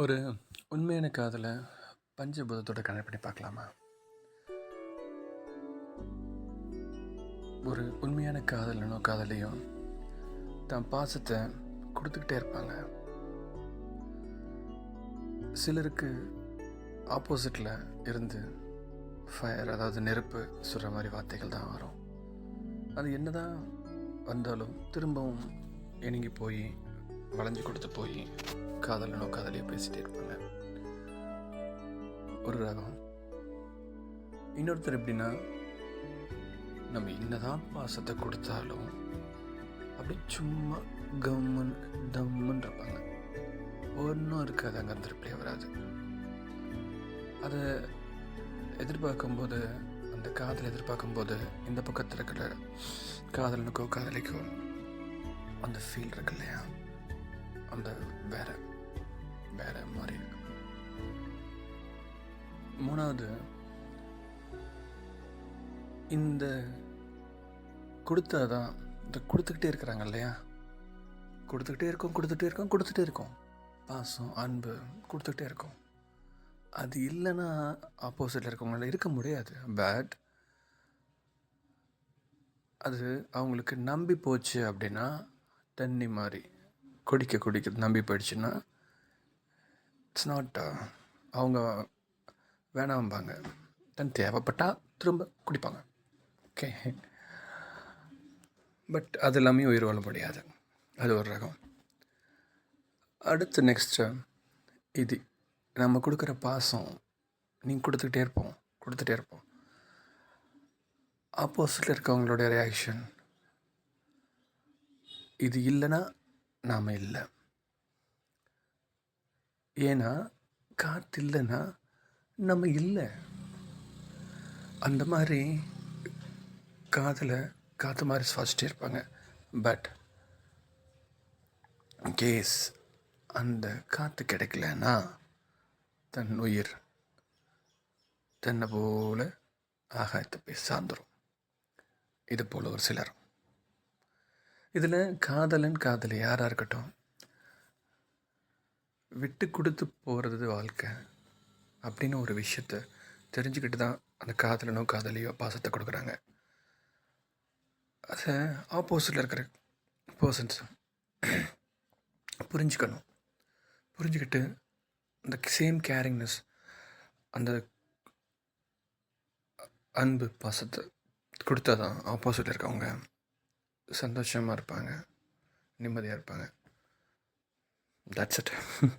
ஒரு உண்மையான காதலை பஞ்சபூதத்தோட கனெக்ட் பண்ணி பார்க்கலாமா? ஒரு உண்மையான காதலனோ காதலையும் தன் பாசத்தை கொடுத்துக்கிட்டே இருப்பாங்க. சிலருக்கு ஆப்போசிட்டில் இருந்து ஃபயர் அதாவது நெருப்பு சொல்கிற மாதிரி வார்த்தைகள் தான் வரும். அது என்ன தான் வந்தாலும் திரும்பவும் இணங்கி போய் வளைஞ்சு கொடுத்து போய் காதலனோ காதலியோ பேசிகிட்டே இருப்பாங்க. ஒரு ரகம். இன்னொருத்தர் எப்படின்னா நம்ம என்னதான் பாசத்தை கொடுத்தாலும் அப்படி சும்மா கம்மன் தம்முன்னு இருப்பாங்க. ஒன்றும் இருக்காது அங்கே அந்த வராது. அதை எதிர்பார்க்கும்போது அந்த காதல் எதிர்பார்க்கும்போது இந்த பக்கத்தில் இருக்கிற காதலனுக்கோ காதலிக்கோ அந்த ஃபீல் இருக்கு இல்லையா? அந்த வேறு வேற மாதிரி இருக்கு. மூணாவது இந்த கொடுத்தாதான் இந்த கொடுத்துக்கிட்டே இருக்கிறாங்க இல்லையா? கொடுத்துக்கிட்டே இருக்கோம் கொடுத்துட்டே இருக்கோம் கொடுத்துட்டே இருக்கோம். பாசம் அன்பு கொடுத்துக்கிட்டே இருக்கோம். அது இல்லைன்னா ஆப்போசிட்டில் இருக்கவங்களால இருக்க முடியாது. பட் அது அவங்களுக்கு நம்பி போச்சு அப்படின்னா தண்ணி மாதிரி குடிக்க குடிக்க நம்பி போயிடுச்சுன்னா இட்ஸ் நாட் uh, அவங்க வேணாம்பாங்க. தன் தேவைப்பட்டால் திரும்ப குடிப்பாங்க. ஓகே பட் அது எல்லாமே உயிர் வாழ முடியாது அது ஒரு ரகம். அடுத்து நெக்ஸ்ட்டு இது நம்ம கொடுக்குற பாசம் நீங்கள் கொடுத்துக்கிட்டே இருப்போம் கொடுத்துட்டே இருப்போம். ஆப்போசிட்டில் இருக்கவங்களுடைய ரியாக்ஷன் இது இல்லைன்னா நாம் இல்லை. ஏன்னா காற்று இல்லைன்னா நம்ம இல்லை. அந்த மாதிரி காதில் காற்று மாதிரி சுவாசிட்டே இருப்பாங்க. பட் கேஸ் அந்த காற்று கிடைக்கலன்னா தன் உயிர் தன்னை போல ஆகாயத்தை போய் சார்ந்துடும் இது போல் ஒரு சிலர் இதில் காதலன் காதலி யாராக இருக்கட்டும் விட்டு கொடுத்து போகிறது வாழ்க்கை அப்படின்னு ஒரு விஷயத்த தெரிஞ்சுக்கிட்டு தான் அந்த காதலனோ காதலியோ பாசத்தை கொடுக்குறாங்க. அதை ஆப்போசிட்டில் இருக்கிற பர்சன்ஸ் புரிஞ்சுக்கணும். புரிஞ்சுக்கிட்டு அந்த சேம் கேரிங்னஸ் அந்த அன்பு பாசத்தை கொடுத்தா தான் ஆப்போசிட்டில் இருக்கவங்க சந்தோஷமாக இருப்பாங்க நிம்மதியாக இருப்பாங்க. that's it.